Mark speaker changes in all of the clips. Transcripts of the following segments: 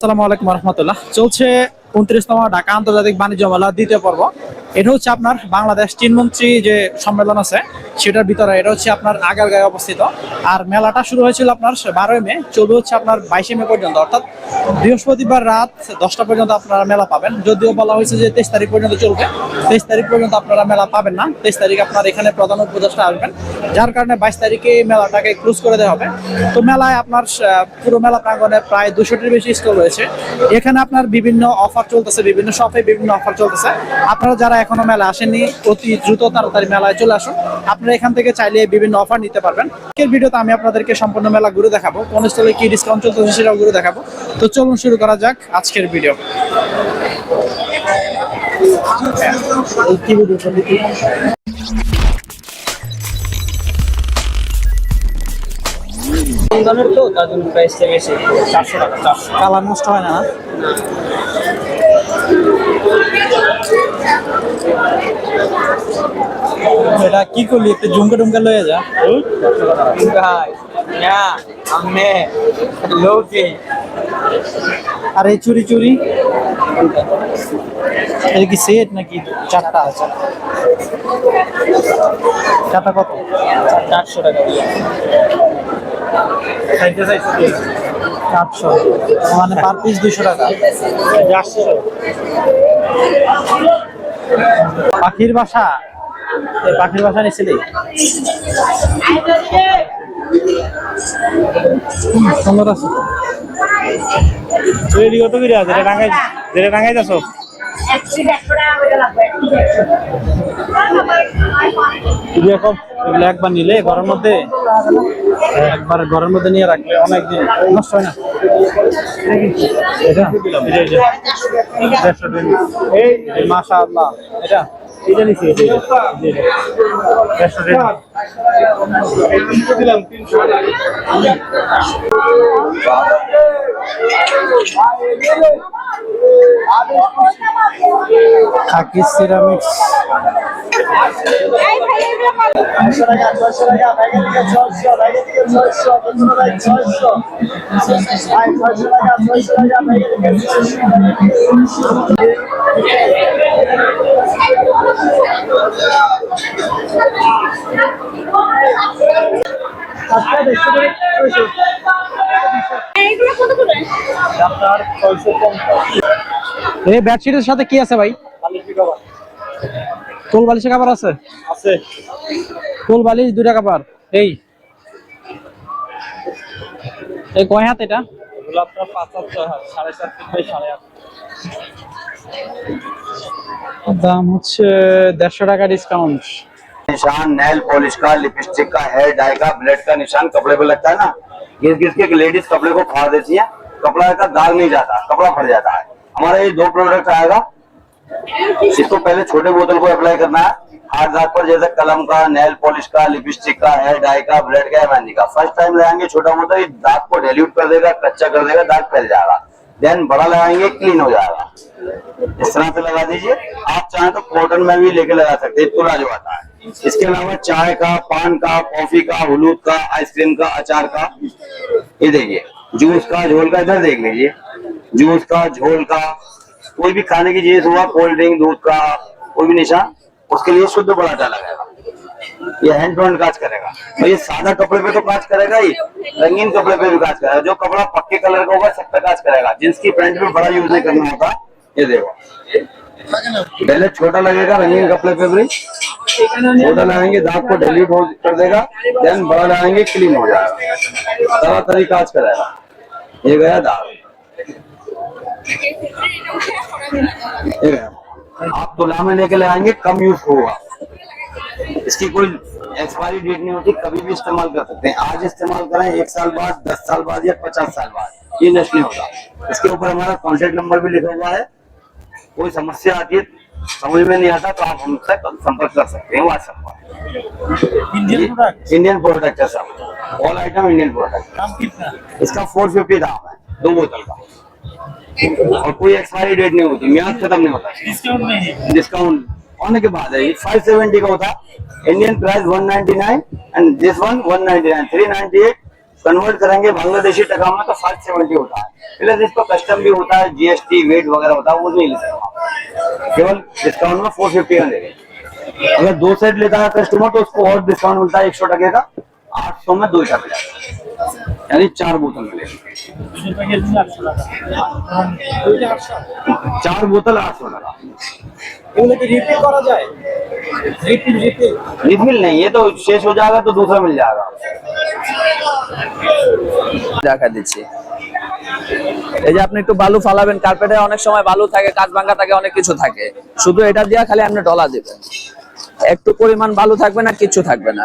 Speaker 1: আসসালামু আলাইকুম রহমতুল্লাহ। চলছে উনত্রিশতম ঢাকা আন্তর্জাতিক বাণিজ্য মেলা দ্বিতীয় পর্ব। এটা হচ্ছে আপনার বাংলাদেশ চীনমন্ত্রী যে সম্মেলন আছে, সেটার ভিতরে এটা হচ্ছে আপনার আগারগাঁয়ে অবস্থিত। আর মেলাটা শুরু হয়েছিল আপনার বারোই মে, চলবে হচ্ছে আপনার বাইশে মে পর্যন্ত। অর্থাৎ বৃহস্পতিবার রাত দশটা পর্যন্ত আপনারা মেলা পাবেন। যদিও বলা হয়েছে যে তেইশ তারিখ পর্যন্ত চলবে। তেইশ তারিখ পর্যন্ত আপনারা মেলা পাবেন না। তেইশ তারিখ আপনার এখানে প্রধান উপদেষ্টা আসবেন। যার কারণে বাইশ তারিখে মেলাটাকে ক্লোজ করে দেওয়া হবে। তো মেলায় আপনার পুরো মেলা প্রাঙ্গণে প্রায় দুশোটির বেশি স্টল রয়েছে। এখানে আপনার বিভিন্ন অফার চলতেছে, বিভিন্ন শপে বিভিন্ন অফার চলতেছে। আপনারা যারা এখনও মেলা আসেননি অতি দ্রুত তাড়াতাড়ি মেলায় চলে আসুন। আপনারা এখান থেকে চাইলে বিভিন্ন অফার নিতে পারবেন। আজকের ভিডিওতে আমি আপনাদেরকে সম্পূর্ণ মেলা ঘুরে দেখাবো। কোন স্টলে কি ডিসকাউন্ট চলতেছে সেটাও ঘুরে দেখাবো। তো চলুন শুরু করা যাক আজকের ভিডিও এই কি ভিডিও
Speaker 2: দামের তো তার জন্য প্রাইসটা বেশি। চারশো টাকা চারশো।
Speaker 1: কালার নষ্ট হয় না? এটা কি করলি? একটু জুমকে টুমকে লয়ে যা।
Speaker 2: ভাই না আমি লোকে
Speaker 1: আর এই চুরি চুরি। এটা কি সেট নাকি? চারটা আছে। চারটা কত?
Speaker 2: চারশো টাকা।
Speaker 1: চারশো। মানে পার পিস দুশো টাকা।
Speaker 2: চারশো।
Speaker 1: পাখির বাসা? পাখির বাসা নিয়েছিলি সুন্দর আছে।
Speaker 2: রেডিও তো করে আছে? এটা টাঙ্গাই যেটা টাঙ্গাই যাচ্ছ
Speaker 1: এরকম এগুলো একবার নিলে ঘরের মধ্যে, একবার ঘরের মধ্যে নিয়ে রাখলে অনেক দিন নষ্ট হয় না? মাশা আল্লাহ এটা। খাকি সিরামিক্স।
Speaker 3: করে
Speaker 2: আপনার ছয়শো পঞ্চাশ
Speaker 1: এই বেডশিটের সাথে কি আছে ভাই তোল বালিশের কাপড় আছে
Speaker 2: আছে
Speaker 1: তোল বালিশ দুইটা কাপড় এই এই কয় হাত এটা
Speaker 2: এগুলো আপনার পাঁচ হাত ছয় হাত সাড়ে সাত থেকে সাড়ে আট
Speaker 1: দাম হচ্ছে দেড়শো টাকা ডিসকাউন্ট
Speaker 4: निशान नेल पॉलिश का लिपस्टिक का हेयर डाई का ब्लेड का निशान कपड़े पे लगता है ना घिस घिस के लेडीज कपड़े को फाड़ देती है कपड़ा का दाग नहीं जाता, कपड़ा फट जाता है। हमारा ये दो प्रोडक्ट आएगा। इसको पहले छोटे बोतल को अप्लाई करना है। हाथ दाग पर जैसे कलम का नेल पॉलिश का लिपस्टिक का हेयर डाई का ब्लेड का मेहंदी का। फ़र्स्ट टाइम लगाएँगे, छोटा ये दाग को डेल्यूट कर देगा, कच्चा कर देगा, दाग फैल जाएगा। देन बड़ा लगाएँगे क्लीन हो जाएगा। इस तरह से लगा दीजिए। आप चाहें तो कॉटन में भी लेके लगा सकते हैं। पूरा जो आता है। इसके अलावा चाय का, पान का कॉफ़ी का, हलूद का आइसक्रीम का, अचार का। ये देखिए। जूस का, झोल का, इधर देख लीजिए। जूस का, झोल का, कोई भी खाने की चीज़ हुआ, कोल्ड ड्रिंक, दूध का, कोई भी निशान उसके लिए शुद्ध पराठा लगाएगा। ये हैंड टू हैंड काज करेगा। तो ये सादा कपड़े पे तो काज करेगा ही, रंगीन कपड़े पे भी काज करेगा। जो कपड़ा पक्के कलर का होगा, सब पे काज करेगा। जिन्स की पैंट में बड़ा यूज़ नहीं करना होता ये देखो। पहले छोटा लगेगा, रंगीन कपड़े पे भी। छोटा लगाएँगे, दाग को डिलीट हो कर देगा देन बड़ा लगाएँगे क्लीन हो जाएगा। तरह तरह काज करेगा ये गया दाग। ये गया। आप तुला में लेके लगाएँगे कम यूज़ होगा। इसकी कोई एक्सपायरी डेट नहीं होती, कभी भी इस्तेमाल कर सकते हैं। आज इस्तेमाल करें, एक साल बाद, दस साल बाद या पचास साल बाद। ये नष्ट नहीं होता। इसके ऊपर हमारा कॉन्टेक्ट नंबर भी लिखा हुआ है। कोई समस्या आती है समझ में नहीं आता तो आप हमसे संपर्क कर सकते हैं व्हाट्सएप पर
Speaker 1: इंडियन प्रोडक्ट
Speaker 4: है सब ऑल आइटम इंडियन प्रोडक्ट इसका फोर फिफ्टी दाम है दो बोतल का। और कोई एक्सपायरी डेट नहीं होती म्याद खत्म नहीं होता।
Speaker 1: डिस्काउंट
Speaker 4: डिस्काउंट होने के बाद है सेवेंटी का होता। Indian price 199 and this one 199 398 convert करेंगे बांग्लादेशी टका में तो फाइव सेवेंटी होता है। प्लस इसको कस्टम भी होता है जीएसटी वेट वगैरह होता है, वो नहीं लेते सकता केवल डिस्काउंट में फोर फिफ्टी में दे अगर दो सेट लेता है कस्टमर तो उसको और डिस्काउंट मिलता है एक सौ टके का। आठ सौ में दो हिसाब यानी चार बोतल मिलेगी चार बोतल आठ सौ टका
Speaker 1: এগুলো কি রিপিল করা যায় রিপিল রিপিল
Speaker 4: रिफिल नहीं ये तो शेष हो जाएगा तो दूसरा मिल जाएगा
Speaker 5: দেখা দিচ্ছি এই যে আপনি একটু বালু ফালাবেন কার্পেটে অনেক সময় বালু থাকে কাঁচ ভাঙ্গা থাকে অনেক কিছু থাকে শুধু এটা দিয়ে খালি আপনি ডলা দিবেন একটু পরিমাণ বালু থাকবে না, কিছু থাকবে না।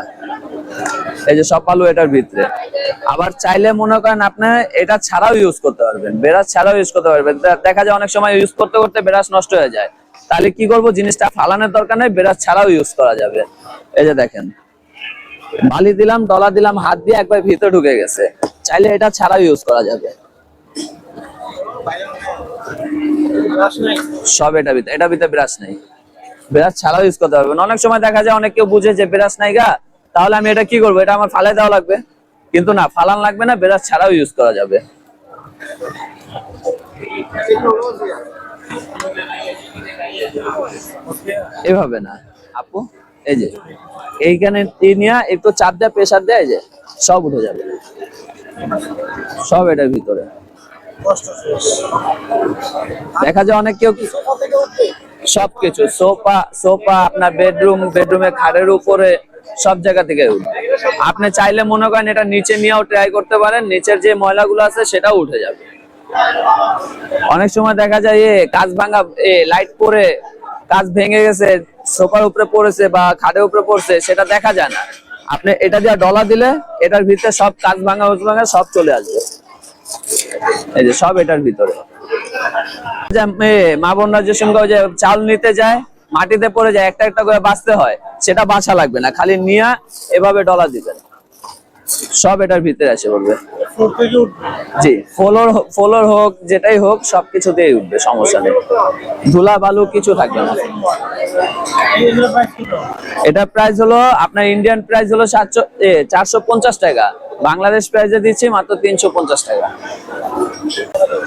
Speaker 5: এই যে সব বালু এটার ভিতরে। আবার চাইলে মনে করেন আপনি এটা ছাড়াও ইউজ করতে পারবেন বেরাস ছাড়াও ইউজ করতে পারবেন। দেখা যায় অনেক সময় ইউজ করতে করতে বেরাস নষ্ট হয়ে যায়। তাহলে কি করব? জিনিসটা ফালানোর দরকার নেই বেরাস ছাড়াও ইউজ করা যাবে। এই যে দেখেন, বালি দিলাম ডলা দিলাম, হাত দিয়ে একবার ভিতরে ঢুকে গেছে। চাইলে এটা ছাড়াও ইউজ করা যাবে। সব এটা ভিতরে এটা ভিতরে ব্রাশ নেই। ব্রাশ ছাড়াও ইউজ করতে পারবেন। অনেক সময় দেখা যায়, অনেক কেউ বুঝে যে ব্রাশ নাই গা, তাহলে আমি এটা কি করব? এটা আমার ফালাই দেওয়া লাগবে। কিন্তু না, ফালান লাগবে না, ব্রাশ ছাড়াও ইউজ করা যাবে। এভাবে না। আপু, এই যে, এইখানে নিয়ে একটু চাপ দেয় প্রেসার দেয় যে, সব উঠে যাবে। সব এটার ভিতরে। দেখা যায় অনেক কেউ সবকিছু, সোফা সোফা আপনার বেডরুম, বেডরুমে খাটের উপরে, সব জায়গা থেকে উঠবে আপনি চাইলে মনে করেন এটা নিচে নিয়েও ট্রাই করতে পারেন, নিচের যে ময়লাগুলো আছে সেটাও উঠে যাবে। অনেক সময় দেখা যায়, এ কাজ ভাঙা, এ লাইট পরে কাজ ভেঙে গেছে, সোফার উপরে পড়েছে বা খাটের উপরে পড়ছে, সেটা দেখা যায় না। আপনি এটা দিয়ে ডলা দিলে, এটার ভিতরে সব কাজ ভাঙা ভাঙা সব চলে আসবে। এই যে সব এটার ভিতরে। মা বোনরা যে সঙ্গে যে চাল নিতে যায় মাটিতে পড়ে যায় একটা একটা করে বাঁচতে হয় সেটা বাঁচা লাগবে না। খালি নিয়ে এভাবে ডলা দিবেন সব এটার ভিতরে আসে বলবে। জি ফলোর ফলোর হোক যেটাই হোক সবকিছুতেই উঠবে সমস্যা নেই। ধুলা বালু কিছু থাকবে না। এটা প্রাইস হলো আপনার ইন্ডিয়ান প্রাইস হলো সাতশো চারশো পঞ্চাশ টাকা। বাংলাদেশ প্রাইসে দিচ্ছি মাত্র তিনশো পঞ্চাশ টাকা।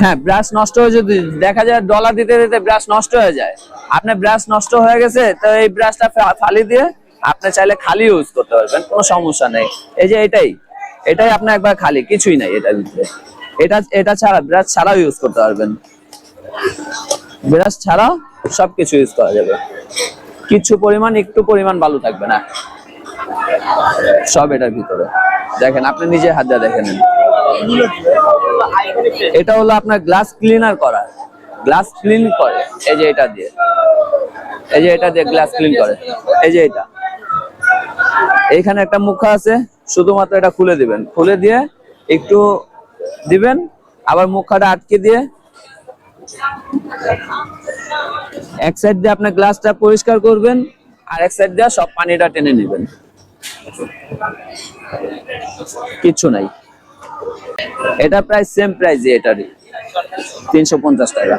Speaker 5: হ্যাঁ ব্রাশ নষ্ট হয়ে যদি দেখা যায় ডলার দিতে দিতে ব্রাশ নষ্ট হয়ে যায় আপনার ব্রাশ নষ্ট হয়ে গেছে, তো এই ব্রাশটা ফালি দিয়ে আপনি চাইলে খালি ইউজ করতে পারবেন, কোনো সমস্যা নেই। এই যে এটাই এটাই আপনার একবার খালি, কিছুই নাই এটার ভিতরে। এটা এটা ছাড়া ব্রাশ ছাড়াও ইউজ করতে পারবেন। ব্রাশ ছাড়াও সবকিছু ইউজ করা যাবে। কিছু পরিমাণ, একটু পরিমাণ বালু থাকবে না। সব এটার ভিতরে। দেখেন, আপনি নিজে হাত দিয়ে দেখে নেন। এটা হলো আপনার গ্লাস ক্লিনার করা। গ্লাস ক্লিন করে। এই যে এটা দিয়ে। এই যে এটা দিয়ে গ্লাস ক্লিন করে। এই যে এটা। এইখানে একটা মুখা আছে। শুধুমাত্র এটা খুলে দিবেন। খুলে দিয়ে একটু দিবেন। আবার মুখাটা আটকে দিয়ে এক সাইড দিয়ে আপনার গ্লাসটা পরিষ্কার করবেন আর এক সাইড দিয়ে সব পানিটা টেনে নেবেন। কিচ্ছু নাই। এটা প্রাইস সেম প্রাইস এটারই। তিনশো পঞ্চাশ টাকা।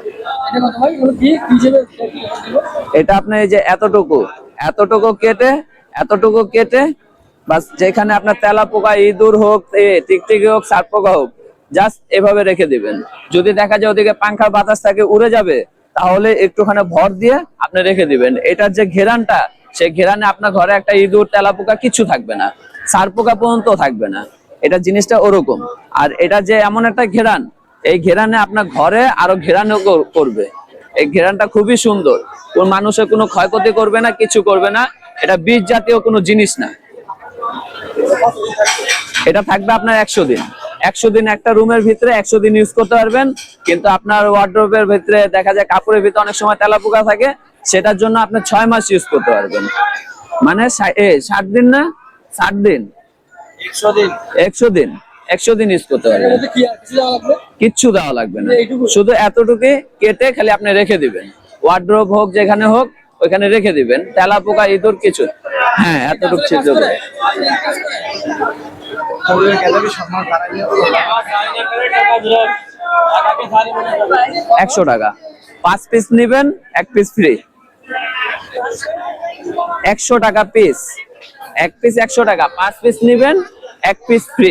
Speaker 5: এটা আপনার এই যে এতটুকু এতটুকু কেটে এতটুকু কেটে, বাস যেখানে আপনার তেলা পোকা ইঁদুর হোক টিকটিকি হোক সার পোকা হোক জাস্ট এভাবে রেখে দিবেন। যদি দেখা যায় ওদিকে পাংখার বাতাস থাকে, উড়ে যাবে, তাহলে একটুখানি ভর দিয়ে আপনি রেখে দিবেন। এটার যে ঘেরানটা, সেই ঘেরানে আপনার ঘরে একটা ইঁদুর তেলা পোকা কিছু থাকবে না। সার পোকা পর্যন্ত থাকবে না। এটা জিনিসটা ওরকম। আর এটা যে এমন একটা ঘেরান, এই ঘেরানে আপনার ঘরে আরও ঘেরানো করবে। এই ঘেরানটা খুবই সুন্দর। কোন মানুষের কোনো ক্ষয়ক্ষতি করবে না, কিছু করবে না। এটা বীজ জাতীয় কোনো জিনিস না। এটা থাকবে আপনার একশো দিন। একশো দিন একটা রুমের ভিতরে একশো দিন ইউজ করতে পারবেন। কিন্তু আপনার ওয়ার্ড্রোবের ভিতরে দেখা যায় কাপড়ের ভিতরে অনেক সময় তেলা পোকা থাকে। সেটার জন্য আপনি ছয় মাস ইউজ করতে পারবেন। মানে ষাট দিন না? ষাট দিন। একশো দিন? একশো দিন। ইউজ করতে পারবেন। কিচ্ছু দেওয়া লাগবে না। শুধু এতটুকু কেটে খালি আপনি রেখে দিবেন। ওয়ার্ড্রোব হোক যেখানে হোক ওইখানে রেখে দিবেন। তেলা পোকা ইঁদুর কিছু। হ্যাঁ এতটুকু ছিদ্র করে একশো টাকা। পাঁচ পিস নিবেন এক পিস ফ্রি একশো টাকা পিস এক পিস একশো টাকা। পাঁচ পিস নিবেন এক পিস ফ্রি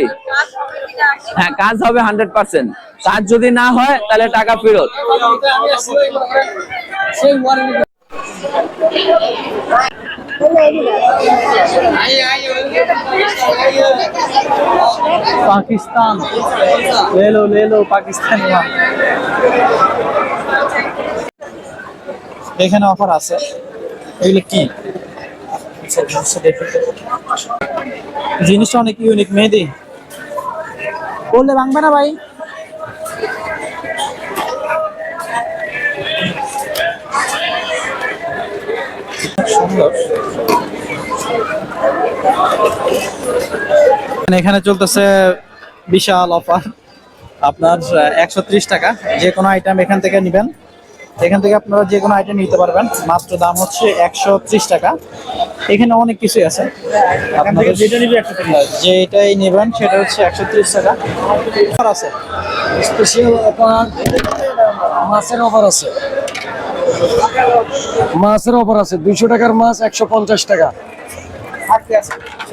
Speaker 5: হ্যাঁ কাজ হবে হান্ড্রেড পার্সেন্ট কাজ যদি না হয় তাহলে টাকা ফেরত
Speaker 1: पाकिस्तान ले लो ले लो পাকিস্তানি মাল এখানে অফার আছে এগুলো কি আচ্ছা, জিনিসটা অনেক ইউনিক মেহেদি। বললে ভাঙবে না ভাই। এখানে চলতেছে বিশাল অফার। আপনার একশো ত্রিশ টাকা। যে কোনো আইটেম এখান থেকে নেবেন। এখান থেকে আপনারা যে কোনো আইটেম নিতে পারবেন। মাত্র দাম হচ্ছে একশো ত্রিশ টাকা। এখানে অনেক কিছুই আছে। আপনাদের যেটা একশো যেটাই নেবেন সেটা হচ্ছে একশো ত্রিশ টাকা। অফার আছে।
Speaker 6: স্পেশাল অফার মাছের অফার আছে। মাছের অফার আছে। দুইশো টাকার মাছ একশো পঞ্চাশ টাকা।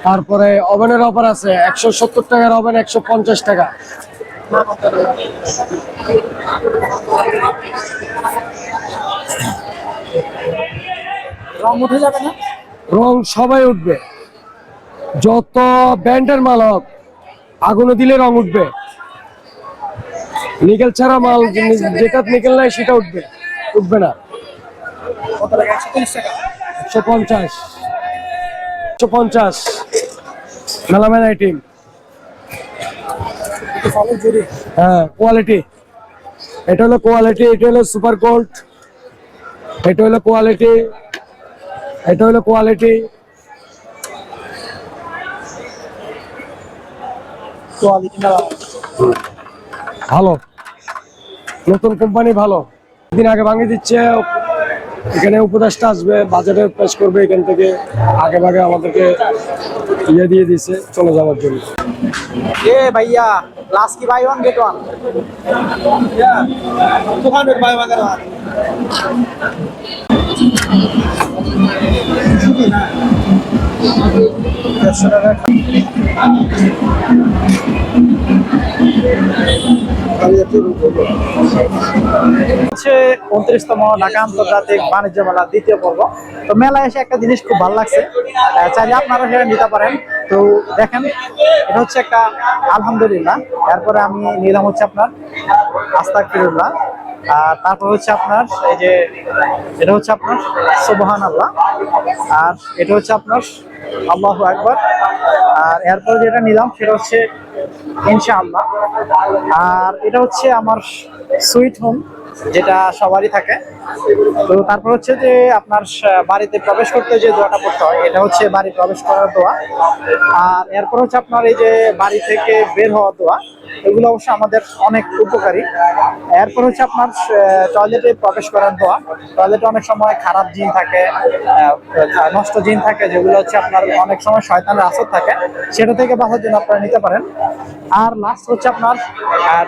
Speaker 6: তারপরে ওভেনের অফার আছে। একশো সত্তর টাকার ওভেন একশো পঞ্চাশ টাকা।
Speaker 1: রং উঠে যাবে না?
Speaker 6: রং সবাই উঠবে। যত ব্র্যান্ডের মাল হোক আগুনে দিলে রং উঠবে। নিকেল ছাড়া মাল যেটা নিকেল নাই সেটা উঠবে উঠবে না।
Speaker 1: একশো
Speaker 6: পঞ্চাশ। একশো পঞ্চাশ। মেলামেন আইটেম হ্যাঁ কোয়ালিটি এটা হলো কোয়ালিটি এটা হলো সুপার গোল্ড এটা হলো কোয়ালিটি এটা হলো কোয়ালিটি ভালো। নতুন কোম্পানি ভালো। দিন আগে ভাঙিয়ে দিচ্ছে। এখানে উপদেশটা আসবে বাজারে পেশ করবে এখান থেকে। আগে ভাগে আমাদেরকে ইয়ে দিয়ে দিচ্ছে চলে যাওয়ার জন্য।
Speaker 1: এ ভাইয়া লাস্ট কি buy one get one two hundred buy one get one হচ্ছে উনত্রিশতম ঢাকা আন্তর্জাতিক বাণিজ্য মেলা দ্বিতীয় পর্ব। তো মেলায় এসে একটা জিনিস খুব ভালো লাগছে। চাইলে আপনারা সেটা নিতে পারেন। তো দেখেন, এটা হচ্ছে একটা আলহামদুলিল্লাহ। এরপরে আমি নিলাম হচ্ছে আপনার আস্তাক ফিরুল্লাহ আর তারপর হচ্ছে আপনার এই যে, এটা হচ্ছে আপনার সুবহান আল্লাহ আর এটা হচ্ছে আপনার আল্লাহ একবার আর এরপরে যেটা নিলাম, সেটা হচ্ছে ইনশাআল্লাহ। আর এটা হচ্ছে আমার সুইট হোম। যেটা সবারই থাকে। তো তারপর হচ্ছে যে আপনার বাড়িতে প্রবেশ করতে যে দোয়াটা পড়তে হয়, এটা হচ্ছে বাড়ি প্রবেশ করার দোয়া। আর এরপর হচ্ছে আপনার এই যে বাড়ি থেকে বের হওয়া দোয়া। এগুলো অবশ্য আমাদের অনেক উপকারী। এরপর হচ্ছে আপনার টয়লেটে প্রবেশ করার দোয়া। টয়লেটে অনেক সময় খারাপ জিন থাকে নষ্ট জিন থাকে, যেগুলো হচ্ছে আপনার অনেক সময় শয়তানের আসর থাকে। সেটা থেকে বাঁচার জন্য আপনারা নিতে পারেন। আর লাস্ট হচ্ছে আপনার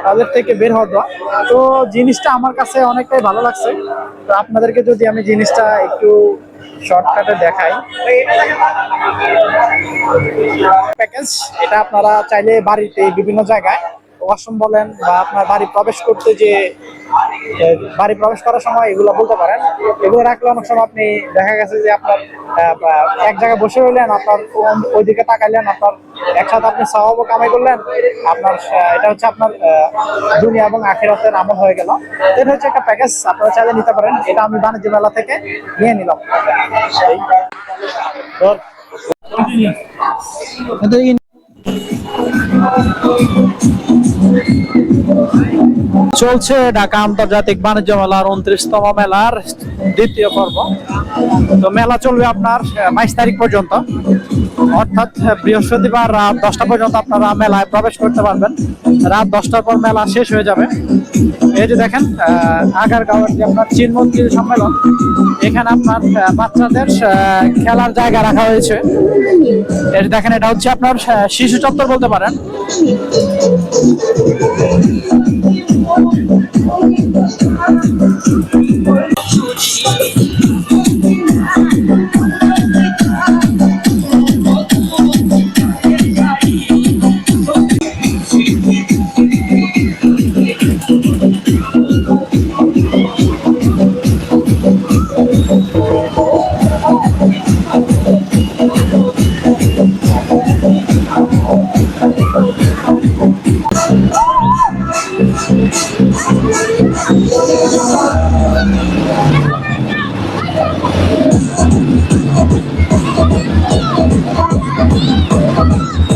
Speaker 1: টয়লেট থেকে বের হওয়া দোয়া। তো জিনিসটা আমার কাছে অনেকটাই ভালো লাগছে। তো আপনাদেরকে যদি আমি জিনিসটা একটু শর্টকাটে দেখাই। প্যাকেজ এটা আপনারা চাইলে বাড়িতে বিভিন্ন জায়গায় ওয়াশরুম বলেন বা আপনার বাড়ি প্রবেশ করতে যে বাড়ি প্রবেশ করার সময় এগুলো বলতে পারেন। এগুলো রাখলে অনেক সময় আপনি দেখা গেছে যে আপনার এক জায়গায় বসে রইলেন, আপনার ওইদিকে তাকাইলেন, আপনার একসাথে আপনি সহব কামাই করলেন, আপনার এটা হচ্ছে আপনার দুনিয়া এবং আখেরাতের আমল হয়ে গেল। এটা হচ্ছে একটা প্যাকেজ আপনারা চাইলে নিতে পারেন। এটা আমি বাণিজ্য মেলা থেকে নিয়ে নিলাম। এই। চলছে ঢাকা আন্তর্জাতিক বাণিজ্য মেলার উনত্রিশতম মেলার দ্বিতীয় পর্ব। তো মেলা চলবে আপনার বাইশ তারিখ পর্যন্ত। অর্থাৎ বৃহস্পতিবার রাত দশটা পর্যন্ত আপনারা মেলায় প্রবেশ করতে পারবেন। রাত দশটার পর মেলা শেষ হয়ে যাবে। এই যে দেখেন আগারগাঁওয়ের যে আপনার চীন মন্দির সম্মেলন, এখানে আপনার বাচ্চাদের খেলার জায়গা রাখা হয়েছে। যে দেখেন, এটা হচ্ছে আপনার শিশু চত্বর বলতে পারেন।
Speaker 2: 诶